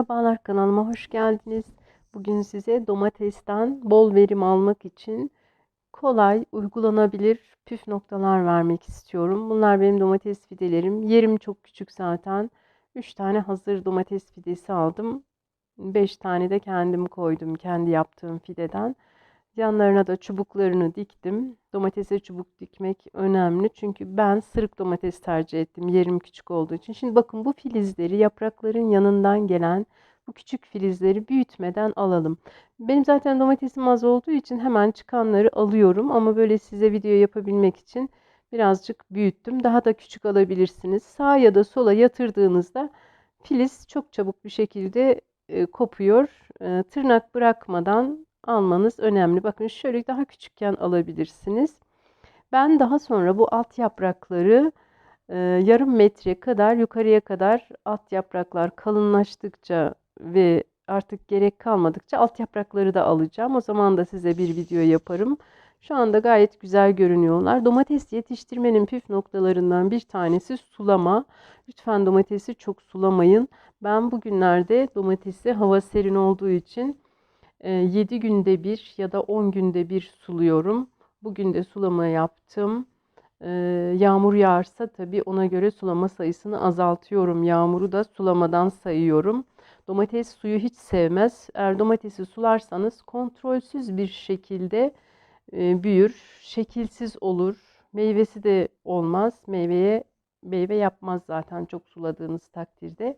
Merhabalar kanalıma hoş geldiniz. Bugün size domatesten bol verim almak için kolay, uygulanabilir püf noktalar vermek istiyorum. Bunlar benim domates fidelerim. Yerim çok küçük zaten. 3 tane hazır domates fidesi aldım. 5 tane de kendim koydum kendi yaptığım fideden. Yanlarına da çubuklarını diktim. Domatese çubuk dikmek önemli. Çünkü ben sırık domates tercih ettim. Yerim küçük olduğu için. Şimdi bakın bu filizleri yaprakların yanından gelen bu küçük filizleri büyütmeden alalım. Benim zaten domatesim az olduğu için hemen çıkanları alıyorum. Ama böyle size video yapabilmek için birazcık büyüttüm. Daha da küçük alabilirsiniz. Sağa ya da sola yatırdığınızda filiz çok çabuk bir şekilde e, kopuyor. E, tırnak bırakmadan almanız önemli. Bakın şöyle daha küçükken alabilirsiniz. Ben daha sonra bu alt yaprakları e, yarım metre kadar yukarıya kadar alt yapraklar kalınlaştıkça ve artık gerek kalmadıkça alt yaprakları da alacağım. O zaman da size bir video yaparım. Şu anda gayet güzel görünüyorlar. Domates yetiştirmenin püf noktalarından bir tanesi sulama. Lütfen domatesi çok sulamayın. Ben bugünlerde domatesi hava serin olduğu için 7 günde bir ya da 10 günde bir suluyorum. Bugün de sulama yaptım. Yağmur yağarsa tabii ona göre sulama sayısını azaltıyorum. Yağmuru da sulamadan sayıyorum. Domates suyu hiç sevmez. Eğer domatesi sularsanız kontrolsüz bir şekilde büyür, şekilsiz olur. Meyvesi de olmaz. Meyveye meyve yapmaz zaten çok suladığınız takdirde.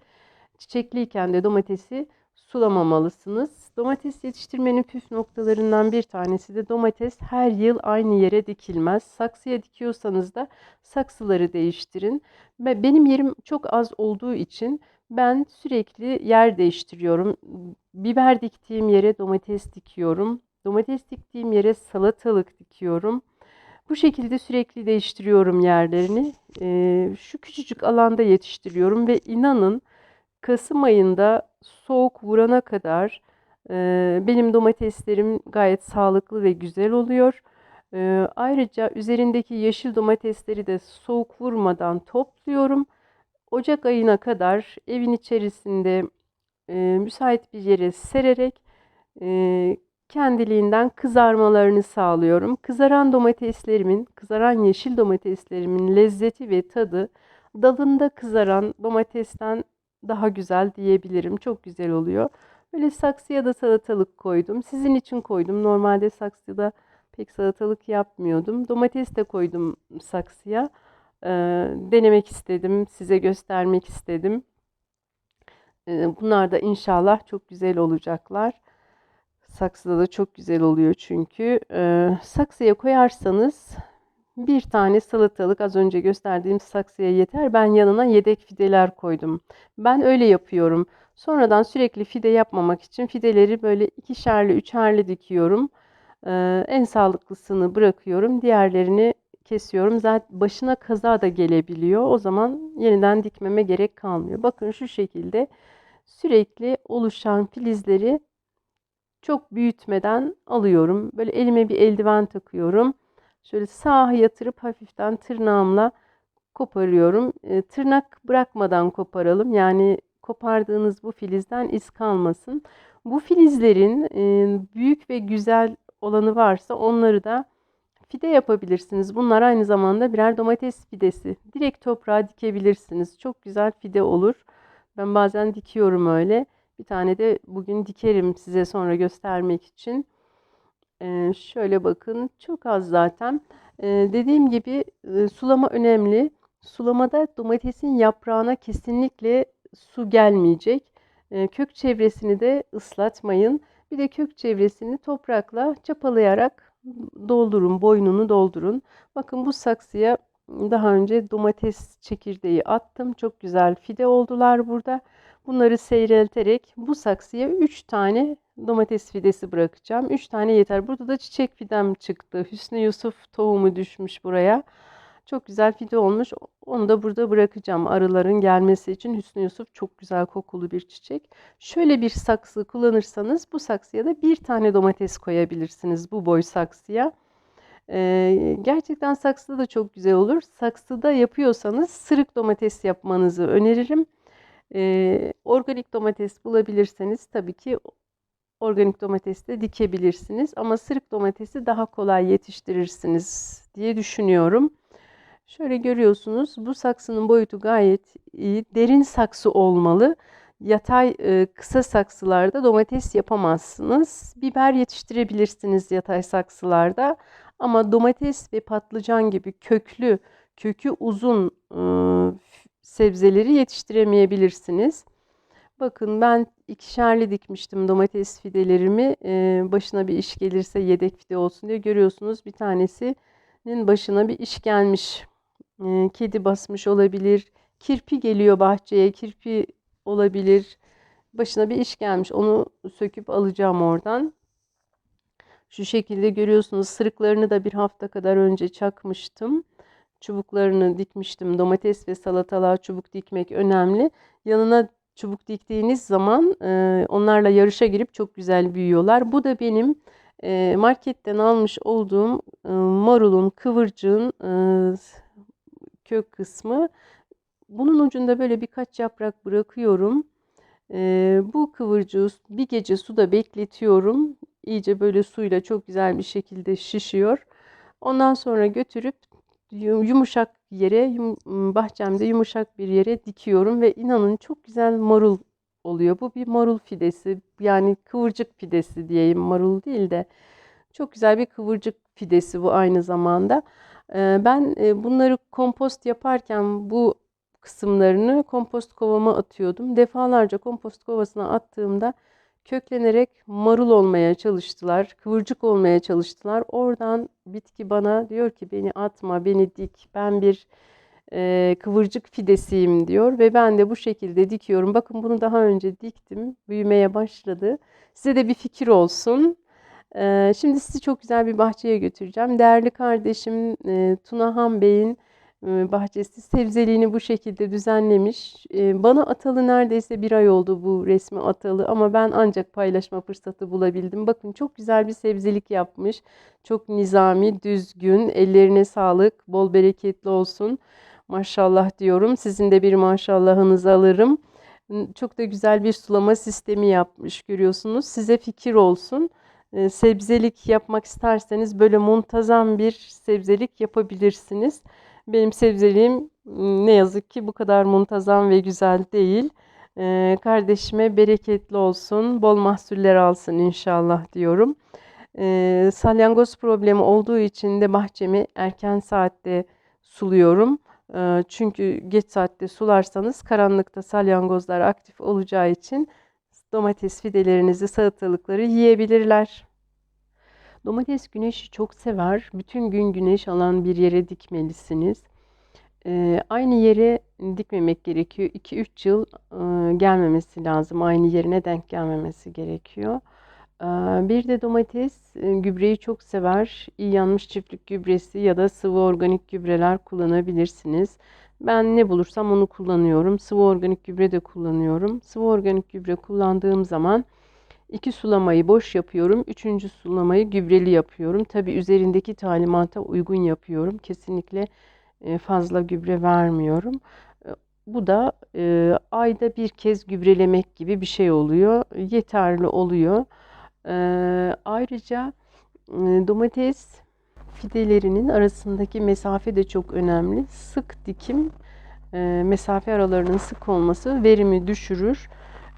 Çiçekliyken de domatesi sulamamalısınız. Domates yetiştirmenin püf noktalarından bir tanesi de domates her yıl aynı yere dikilmez. Saksıya dikiyorsanız da saksıları değiştirin. Benim yerim çok az olduğu için ben sürekli yer değiştiriyorum. Biber diktiğim yere domates dikiyorum. Domates diktiğim yere salatalık dikiyorum. Bu şekilde sürekli değiştiriyorum yerlerini. Şu küçücük alanda yetiştiriyorum ve inanın Kasım ayında soğuk vurana kadar e, benim domateslerim gayet sağlıklı ve güzel oluyor. E, ayrıca üzerindeki yeşil domatesleri de soğuk vurmadan topluyorum. Ocak ayına kadar evin içerisinde e, müsait bir yere sererek e, kendiliğinden kızarmalarını sağlıyorum. Kızaran domateslerimin, kızaran yeşil domateslerimin lezzeti ve tadı dalında kızaran domatesten daha güzel diyebilirim. Çok güzel oluyor. Böyle saksıya da salatalık koydum. Sizin için koydum. Normalde saksıda pek salatalık yapmıyordum. Domates de koydum saksıya. Ee, denemek istedim. Size göstermek istedim. Ee, bunlar da inşallah çok güzel olacaklar. Saksıda da çok güzel oluyor çünkü. Ee, saksıya koyarsanız bir tane salatalık az önce gösterdiğim saksıya yeter. Ben yanına yedek fideler koydum. Ben öyle yapıyorum. Sonradan sürekli fide yapmamak için fideleri böyle ikişerli, üçerli dikiyorum. Ee, en sağlıklısını bırakıyorum. Diğerlerini kesiyorum. Zaten başına kaza da gelebiliyor. O zaman yeniden dikmeme gerek kalmıyor. Bakın şu şekilde sürekli oluşan filizleri çok büyütmeden alıyorum. Böyle elime bir eldiven takıyorum. Şöyle sağa yatırıp hafiften tırnağımla koparıyorum. E, tırnak bırakmadan koparalım. Yani kopardığınız bu filizden iz kalmasın. Bu filizlerin e, büyük ve güzel olanı varsa onları da fide yapabilirsiniz. Bunlar aynı zamanda birer domates fidesi. Direkt toprağa dikebilirsiniz. Çok güzel fide olur. Ben bazen dikiyorum öyle. Bir tane de bugün dikerim size sonra göstermek için. Ee, şöyle bakın çok az zaten. Ee, dediğim gibi e, sulama önemli. Sulamada domatesin yaprağına kesinlikle su gelmeyecek. Ee, kök çevresini de ıslatmayın. Bir de kök çevresini toprakla çapalayarak doldurun, boynunu doldurun. Bakın bu saksıya daha önce domates çekirdeği attım. Çok güzel fide oldular burada. Bunları seyrelterek bu saksıya 3 tane domates fidesi bırakacağım. 3 tane yeter. Burada da çiçek fidem çıktı. Hüsnü Yusuf tohumu düşmüş buraya. Çok güzel fide olmuş. Onu da burada bırakacağım arıların gelmesi için. Hüsnü Yusuf çok güzel kokulu bir çiçek. Şöyle bir saksı kullanırsanız bu saksıya da bir tane domates koyabilirsiniz bu boy saksıya. Ee, gerçekten saksıda da çok güzel olur. Saksıda yapıyorsanız sırık domates yapmanızı öneririm. Ee, organik domates bulabilirseniz tabii ki organik domates de dikebilirsiniz. Ama sırık domatesi daha kolay yetiştirirsiniz diye düşünüyorum. Şöyle görüyorsunuz bu saksının boyutu gayet iyi. Derin saksı olmalı. Yatay e, kısa saksılarda domates yapamazsınız. Biber yetiştirebilirsiniz yatay saksılarda. Ama domates ve patlıcan gibi köklü, kökü uzun e, sebzeleri yetiştiremeyebilirsiniz. Bakın ben ikişerli dikmiştim domates fidelerimi. E, başına bir iş gelirse yedek fide olsun diye görüyorsunuz. Bir tanesinin başına bir iş gelmiş. E, kedi basmış olabilir. Kirpi geliyor bahçeye. Kirpi olabilir. Başına bir iş gelmiş. Onu söküp alacağım oradan. Şu şekilde görüyorsunuz. Sırıklarını da bir hafta kadar önce çakmıştım. Çubuklarını dikmiştim. Domates ve salatalığa çubuk dikmek önemli. Yanına çubuk diktiğiniz zaman e, onlarla yarışa girip çok güzel büyüyorlar. Bu da benim e, marketten almış olduğum e, marulun, kıvırcığın e, kök kısmı. Bunun ucunda böyle birkaç yaprak bırakıyorum. E, bu kıvırcığı bir gece suda bekletiyorum. İyice böyle suyla çok güzel bir şekilde şişiyor. Ondan sonra götürüp yumuşak yere, bahçemde yumuşak bir yere dikiyorum ve inanın çok güzel marul oluyor. Bu bir marul fidesi. Yani kıvırcık fidesi diyeyim. Marul değil de çok güzel bir kıvırcık fidesi bu aynı zamanda. Ben bunları kompost yaparken bu kısımlarını kompost kovama atıyordum. Defalarca kompost kovasına attığımda köklenerek marul olmaya çalıştılar, kıvırcık olmaya çalıştılar. Oradan bitki bana diyor ki beni atma, beni dik, ben bir e, kıvırcık fidesiyim diyor ve ben de bu şekilde dikiyorum. Bakın bunu daha önce diktim, büyümeye başladı. Size de bir fikir olsun. E, şimdi sizi çok güzel bir bahçeye götüreceğim. Değerli kardeşim e, Tunahan Bey'in bahçesi sebzeliğini bu şekilde düzenlemiş. Bana atalı neredeyse bir ay oldu bu resmi atalı ama ben ancak paylaşma fırsatı bulabildim. Bakın çok güzel bir sebzelik yapmış. Çok nizami, düzgün, ellerine sağlık, bol bereketli olsun. Maşallah diyorum. Sizin de bir maşallahınızı alırım. Çok da güzel bir sulama sistemi yapmış görüyorsunuz. Size fikir olsun sebzelik yapmak isterseniz böyle muntazam bir sebzelik yapabilirsiniz. Benim sebzeliğim ne yazık ki bu kadar muntazam ve güzel değil. Ee, kardeşime bereketli olsun, bol mahsuller alsın inşallah diyorum. Ee, salyangoz problemi olduğu için de bahçemi erken saatte suluyorum. Ee, çünkü geç saatte sularsanız karanlıkta salyangozlar aktif olacağı için domates fidelerinizi, salatalıkları yiyebilirler. Domates güneşi çok sever. Bütün gün güneş alan bir yere dikmelisiniz. Ee, aynı yere dikmemek gerekiyor. 2-3 yıl e, gelmemesi lazım. Aynı yerine denk gelmemesi gerekiyor. Ee, bir de domates e, gübreyi çok sever. İyi yanmış çiftlik gübresi ya da sıvı organik gübreler kullanabilirsiniz. Ben ne bulursam onu kullanıyorum. Sıvı organik gübre de kullanıyorum. Sıvı organik gübre kullandığım zaman İki sulamayı boş yapıyorum. Üçüncü sulamayı gübreli yapıyorum. Tabi üzerindeki talimata uygun yapıyorum. Kesinlikle e, fazla gübre vermiyorum. E, bu da e, ayda bir kez gübrelemek gibi bir şey oluyor. Yeterli oluyor. E, ayrıca e, domates fidelerinin arasındaki mesafe de çok önemli. Sık dikim e, mesafe aralarının sık olması verimi düşürür.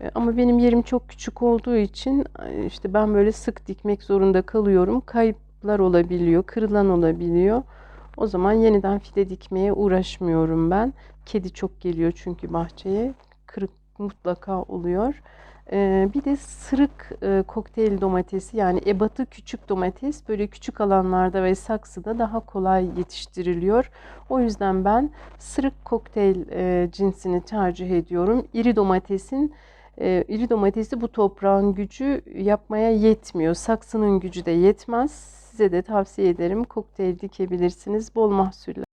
E, ama benim yerim çok küçük olduğu için e, işte ben böyle sık dikmek zorunda kalıyorum. Kayıplar olabiliyor, kırılan olabiliyor. O zaman yeniden fide dikmeye uğraşmıyorum ben. Kedi çok geliyor çünkü bahçeye. Kırık mutlaka oluyor. Ee, bir de sırık e, kokteyl domatesi yani ebatı küçük domates böyle küçük alanlarda ve saksıda daha kolay yetiştiriliyor. O yüzden ben sırık kokteyl e, cinsini tercih ediyorum. İri domatesin e, iri domatesi bu toprağın gücü yapmaya yetmiyor. Saksının gücü de yetmez. Size de tavsiye ederim. Kokteyl dikebilirsiniz. Bol mahsuller